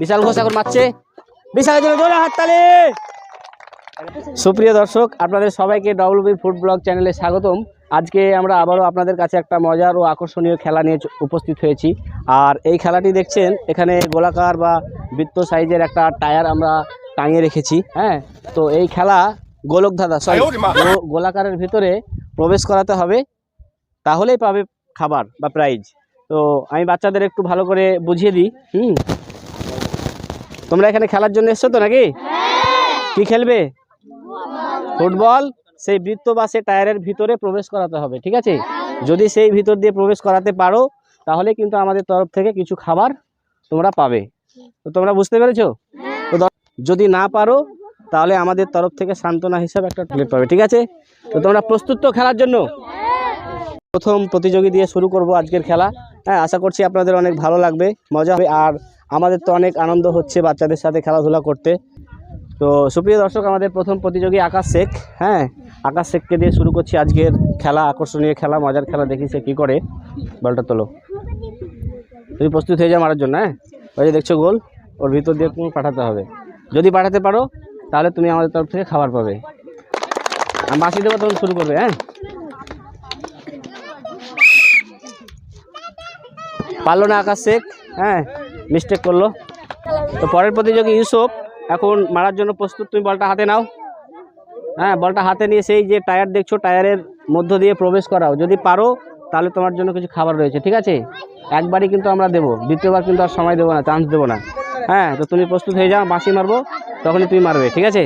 বিশাল ঘোষ এখন মারছে। বিশাল জন্য জোরে হাততালি সুপ্রিয় দর্শক আপনাদের সবাইকে ডব্লিউবি ফুড ব্লগ চ্যানেলে স্বাগতম। আজকে আমরা আবারও আপনাদের কাছে একটা মজার ও আকর্ষণীয় খেলা নিয়ে উপস্থিত হয়েছি। আর এই খেলাটি দেখছেন এখানে গোলাকার বা বৃত্ত সাইজের একটা টায়ার আমরা টাঙিয়ে রেখেছি হ্যাঁ? তো এই খেলা গোলক ধাঁধা সরি গোলাকারের ভিতরে প্রবেশ করাতে হবে তাহলেই পাবে খাবার বা প্রাইজ তো আমি বাচ্চাদের একটু ভালো করে বুঝিয়ে দিই হুম? তোমরা এখানে খেলার জন্য এসছো তো নাকি? কি খেলবে? ফুটবল। সেই বৃত্ত বা সেই টায়ারের ভিতরে প্রবেশ করাতে হবে ঠিক আছে? যদি সেই ভিতর দিয়ে প্রবেশ করাতে পারো তাহলে কিন্তু আমাদের তরফ থেকে কিছু খাবার তোমরা পাবে। তো তোমরা বুঝতে পেরেছ? তো যদি না পারো তাহলে আমাদের তরফ থেকে সান্ত্বনা হিসাবে একটা প্লেট পাবে ঠিক আছে? তো তোমরা প্রস্তুত তো খেলার জন্য? প্রথম প্রতিযোগী দিয়ে শুরু করব আজকের খেলা। হ্যাঁ আশা করছি আপনাদের অনেক ভালো লাগবে, মজা হবে, আর আমাদের তো অনেক আনন্দ হচ্ছে বাচ্চাদের সাথে খেলাধুলা করতে। তো সুপ্রিয় দর্শক, আমাদের প্রথম প্রতিযোগী আকাশ শেখ হ্যাঁ আকাশ শেখকে দিয়ে শুরু করছি আজকের খেলা, আকর্ষণীয় খেলা, মজার খেলা, দেখি সে কী করে। বলটা তোলো। তুমি প্রস্তুত হয়ে যাও মারার জন্য হ্যাঁ? ওই যে দেখছ গোল, ওর ভিতর দিয়ে তুমি পাঠাতে হবে। যদি পাঠাতে পারো, তাহলে তুমি আমাদের তরফ থেকে খাবার পাবে। আমি বাসি দেবো, তখন শুরু করবে হ্যাঁ? পারল না আকাশ শেখ হ্যাঁ মিস্টেক করল। তো পরের প্রতিযোগী ইউসুফ, এখন মারার জন্য প্রস্তুত, তুমি বলটা হাতে নাও। হ্যাঁ বলটা হাতে নিয়ে সেই যে টায়ার দেখছ, টায়ারের মধ্য দিয়ে প্রবেশ করাও। যদি পারো, তাহলে তোমার জন্য কিছু খাবার রয়েছে, ঠিক আছে? একবারই কিন্তু আমরা দেবো, দ্বিতীয়বার কিন্তু আর সময় দেবো না চান্স দেবো না। হ্যাঁ তো তুমি প্রস্তুত হয়ে যাও, বাঁশি মারবো, তখনই তুমি মারবে, ঠিক আছে?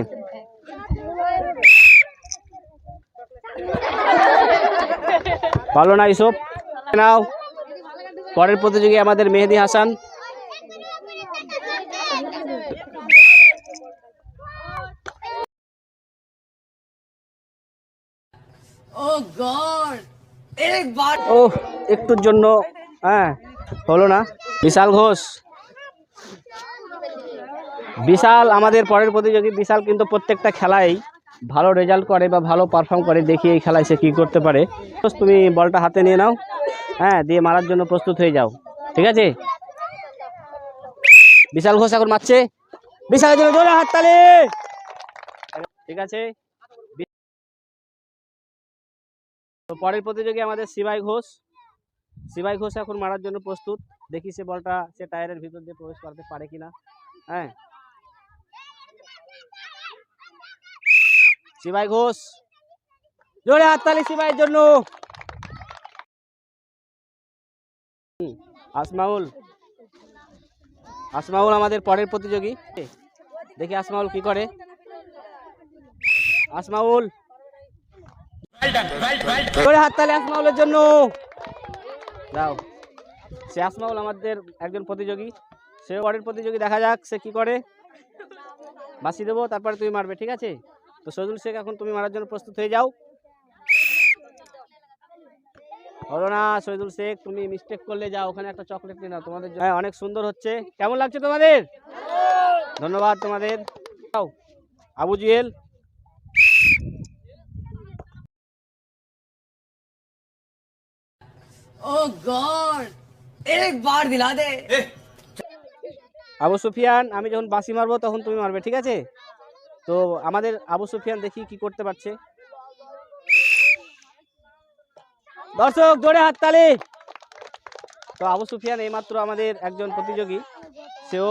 পারল না ইউসুফ নাও। পরের প্রতিযোগী আমাদের মেহেদি হাসান। ও একটুর জন্য হ্যাঁ হলো না। বিশাল ঘোষ। বিশাল আমাদের পরের প্রতিযোগী বিশাল কিন্তু প্রত্যেকটা খেলাই ভালো রেজাল্ট করে বা ভালো পারফর্ম করে দেখি এই খেলায় সে কী করতে পারে। তুমি বলটা হাতে নিয়ে নাও। হ্যাঁ দিয়ে মারার জন্য প্রস্তুত হয়ে যাও। ঠিক আছে? বিশাল ঘোষ এখন মারছে। জন্য জোরে হাততালি ঠিক আছে? পরের প্রতিযোগী আমাদের শিবাই ঘোষ। শিবাই ঘোষ এখন মারার জন্য প্রস্তুত। দেখি সে বলটা, সে টায়ারের ভিতর দিয়ে প্রবেশ করতে পারে কিনা। হ্যাঁ? শিবাই ঘোষ, জোরে হাততালি শিবাইয়ের জন্য। আসমাউল। আসমাউল আমাদের পরের প্রতিযোগী। দেখি আসমাউল কি করে। আসমাউল। হাততালি আসমাউলের জন্য। দাও। সে আসমাউল আমাদের একজন প্রতিযোগী। সে পরের প্রতিযোগী, দেখা যাক সে কি করে। বাসি দেবো, তারপরে তুমি মারবে, ঠিক আছে? তো সজুল শেখ, এখন তুমি মারার জন্য প্রস্তুত হয়ে যাও। হলো না সৈদুল শেখ তুমি মিস্টেক করলে যাও ওখানে একটা চকলেট নিয়ে নাও তোমাদের জন্য। হ্যাঁ অনেক সুন্দর হচ্ছে কেমন লাগছে তোমাদের ধন্যবাদ তোমাদের যাও আবু জুয়েল Oh God! एक बार दिला दे আবু সুফিয়ান আমি যখন বাঁশি মারবো তখন তুমি মারবে ঠিক আছে তো আমাদের আবু সুফিয়ান দেখি কি করতে পারছে দর্শক, জোরে হাততালি। তো আবু সুফিয়ান এইমাত্র আমাদের একজন প্রতিযোগী। সেও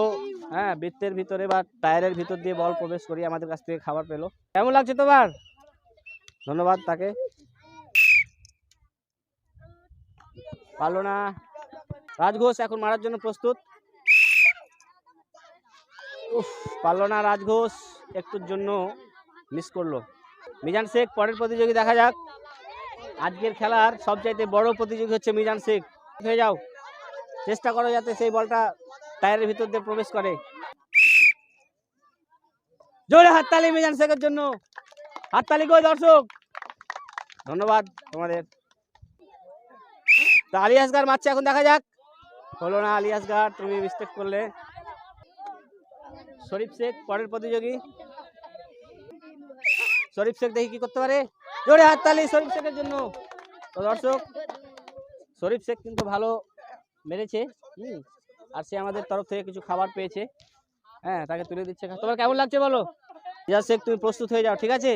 হ্যাঁ বৃত্তের ভিতরে বা টায়ারের ভিতর দিয়ে বল প্রবেশ করিয়ে আমাদের কাছ থেকে খাবার পেল। কেমন লাগছে তোমার? ধন্যবাদ তাকে। পারল না। রাজঘোষ এখন মারার জন্য প্রস্তুত। উফ, পারল না রাজঘোষ। একটুর জন্য মিস করল। মিজান শেখ, পরের প্রতিযোগী দেখা যাক। আজকের খেলার সবচাইতে বড় প্রতিযোগী হচ্ছে মিজান শেখ। হয়ে যাও। চেষ্টা করো যাতে সেই বলটা টায়ারের ভিতর দিয়ে প্রবেশ করে। জোরে হাততালি মিজান শেখের জন্য। হাততালি কই দর্শক। ধন্যবাদ তোমাদের। তো আলিয়াসগার মারছে, এখন দেখা যাক। হলো না আলিয়াসগার তুমি মিস্টেক করলে। শরীফ শেখ, পরের প্রতিযোগী। শরীফ শেখ দেখি কি করতে পারে। জোরে হাততালি শরীফ শেখের জন্য। তো দর্শক, শরীফ শেখ কিন্তু ভালো মেরেছে, হুম, আর সে আমাদের তরফ থেকে কিছু খাবার পেয়েছে। হ্যাঁ তাকে তুলে দিচ্ছে তোমার কেমন লাগছে বলো? ইজাজ শেখ, তুমি প্রস্তুত হয়ে যাও, ঠিক আছে?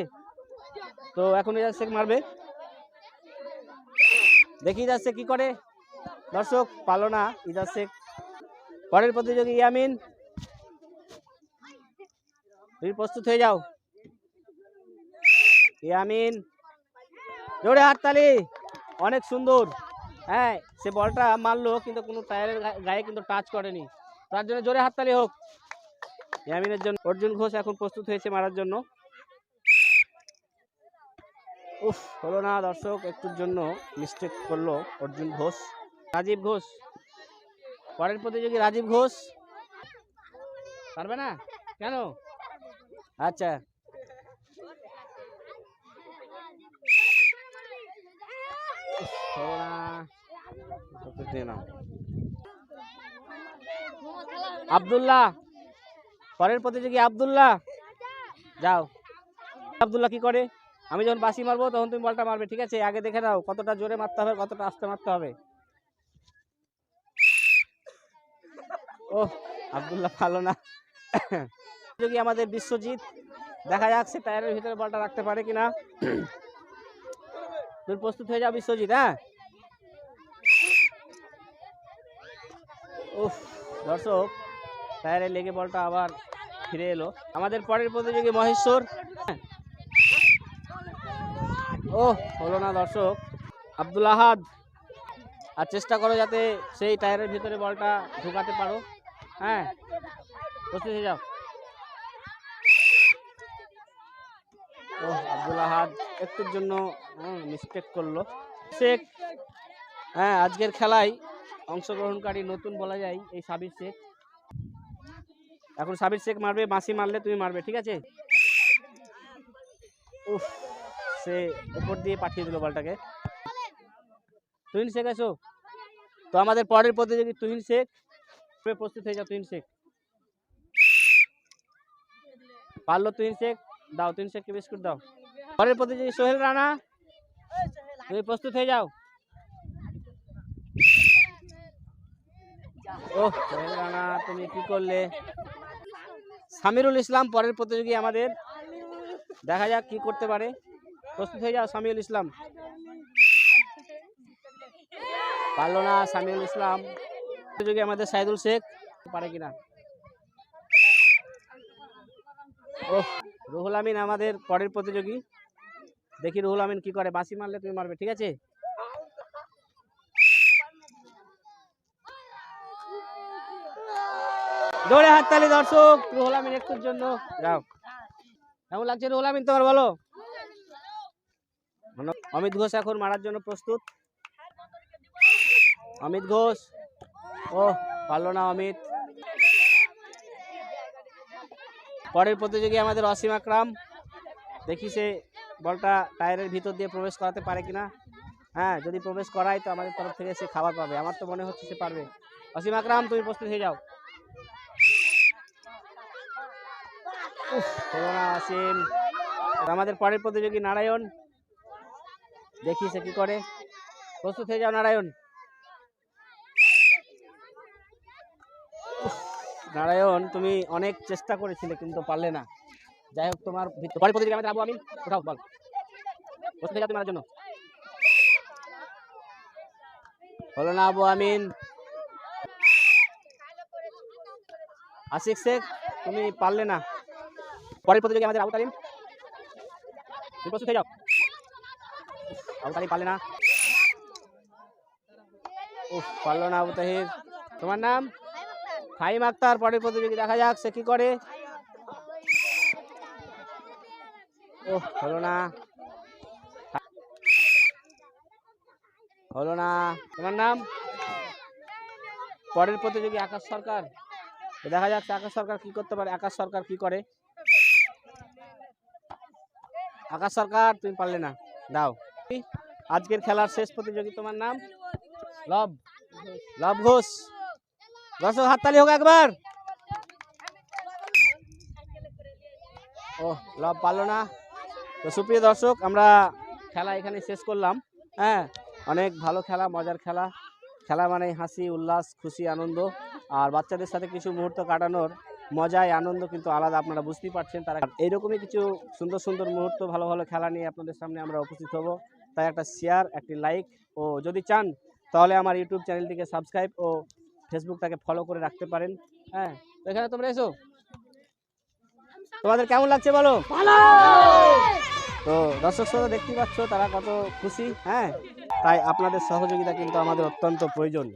তো এখন ইজাজ শেখ মারবে। দেখি ইজাজ শেখ কী করে। দর্শক পালো না ইজাজ শেখ। পরের প্রতিযোগী ইয়ামিন। তুমি প্রস্তুত হয়ে যাও। ইয়ামিন। জোরে হাততালি অনেক সুন্দর। হ্যাঁ সে বলটা মারলো, কিন্তু কোনো টায়ারের গায়ে কিন্তু টাচ করেনি। তার জন্য জোরে হাততালি হোক। ইয়ামিনের জন্য অর্জুন ঘোষ এখন প্রস্তুত হয়েছে মারার জন্য। উফ, হলো না দর্শক, একটুর জন্য মিস্টেক করল অর্জুন ঘোষ। রাজীব ঘোষ। পরের প্রতিযোগী রাজীব ঘোষ। পারবে না? কেন? আচ্ছা উফ, হলো না প্রস্তুত নিয়ে নাও। আব্দুল্লাহ পরের প্রতিযোগী আব্দুল্লাহ। যাও। আব্দুল্লাহ কি করে? আমি যখন বাসি মারবো তখন তুমি বলটা মারবে ঠিক আছে? আগে দেখে নাও কতটা জোরে মারতে হবে কতটা আস্তে মারতে হবে। ও আব্দুল্লাহ ভালো না। প্রতিযোগী আমাদের বিশ্বজিৎ। দেখা যাক সে টায়ারের ভিতরে বলটা রাখতে পারে কিনা। তুমি প্রস্তুত হয়ে যাও বিশ্বজিৎ হ্যাঁ? উফ, দর্শক টায়ারে লেগে বলটা আবার ফিরে এলো। আমাদের পরের প্রতিযোগী মহেশ্বর ও হলো না দর্শক, আব্দুল আহাদ। আর চেষ্টা করো যাতে সেই টায়ারের ভিতরে বলটা ঢুকাতে পারো হ্যাঁ? প্রস্তুত হয়ে যাও। ও আব্দুল আহাদ। একটুর জন্য মিস্টেক করল। শেখ হ্যাঁ আজকের খেলায় অংশগ্রহণকারী নতুন বলা যায় এই সাবির শেখ। এখন সাবির শেখ মারবে বাঁশি মারলে তুমি মারবে, ঠিক আছে? উফ, সে উপর দিয়ে পাঠিয়ে দিল বলটাকে। তুহিন শেখ আছো তো আমাদের পরের প্রতিযোগী তুহিন শেখ। প্রস্তুত হয়ে যাও তুহিন শেখ। পারল তুহিন শেখ। দাও, তুহিন শেখকে বিস্কুট দাও। পরের প্রতিযোগী সোহেল রানা, তুমি প্রস্তুত হয়ে যাও। ও, সোহেল রানা, তুমি কি করলে? সামিরুল ইসলাম পরের প্রতিযোগী আমাদের। দেখা যাক কি করতে পারে। প্রস্তুত হয়ে যাও সামিউল ইসলাম। পারল না সামিউল ইসলাম। প্রতিযোগী আমাদের সাইদুল শেখ, পারে কিনা? ও রুহুল আমিন আমাদের পরের প্রতিযোগী। দেখি রুহুল আমিন কি করে, বাঁশি মারলে তুমি মারবে, ঠিক আছে? দৌড়ে হাততালি, দর্শক, রুহুল আমিন একটুর জন্য। যাও। কেমন লাগছে রুহুল আমিন তোমার, বলো? অমিত ঘোষ এখন মারার জন্য প্রস্তুত। অমিত ঘোষ। ও পারল না অমিত। পরের প্রতিযোগী আমাদের অসীম আকরাম। দেখি সে বলটা টায়ারের ভিতর দিয়ে প্রবেশ করাতে পারে কিনা। হ্যাঁ যদি প্রবেশ করায় তো আমাদের তরফ থেকে সে খাবার পাবে। আমার তো মনে হচ্ছে সে পারবে। অসীম আকরাম, তুমি প্রস্তুত হয়ে যাও। অসীম। আমাদের পরের প্রতিযোগী নারায়ণ। দেখি সে কি করে। প্রস্তুত হয়ে যাও নারায়ণ। নারায়ণ, তুমি অনেক চেষ্টা করেছিলে কিন্তু পারলে না। যাই হোক, তোমার পরের প্রতিযোগী আমাদের আবু আমিন। কোথাও বল। মারার জন্য। হলো না আবু আমিন। আশিক শেখ, তুমি পারলে না। পরের প্রতিযোগী আমাদের আবু তালিম। তুমি প্রস্তুত হয়ে যাও। আবু তালিম পারলে না। উফ, পারল না আবু তাহির। তোমার নাম? ফাইম আক্তার, পরের প্রতিযোগী দেখা যাক সে কি করে। ও হলো না। হলো না। তোমার নাম? পরের প্রতিযোগী আকাশ সরকার। দেখা যাচ্ছে আকাশ সরকার কি করতে পারে। আকাশ সরকার কি করে? আকাশ সরকার, তুমি পারলে না। দাও। আজকের খেলার শেষ প্রতিযোগী তোমার নাম? লব। লব ঘোষ। দর্শক হাততালি হোক একবার ও লাভ পারল না তো সুপ্রিয় দর্শক, আমরা খেলা এখানে শেষ করলাম। হ্যাঁ অনেক ভালো খেলা, মজার খেলা। খেলা মানে হাসি, উল্লাস, খুশি, আনন্দ। আর বাচ্চাদের সাথে কিছু মুহূর্ত কাটানোর মজায় আনন্দ কিন্তু আলাদা, আপনারা বুঝতেই পারছেন তারা। এইরকমই কিছু সুন্দর সুন্দর মুহূর্ত, ভালো ভালো খেলা নিয়ে আপনাদের সামনে আমরা উপস্থিত হব। তাই একটা শেয়ার একটি লাইক ও, যদি চান, তাহলে আমার ইউটিউব চ্যানেলটিকে সাবস্ক্রাইব ও ফেসবুকটাকে ফলো করে রাখতে পারেন। হ্যাঁ তো এখানে তোমরা এসো। তোমাদের কেমন লাগছে বলো? তো দর্শক শ্রোতা দেখতে পাচ্ছ তারা কত খুশি হ্যাঁ? তাই আপনাদের সহযোগিতা কিন্তু আমাদের অত্যন্ত প্রয়োজন।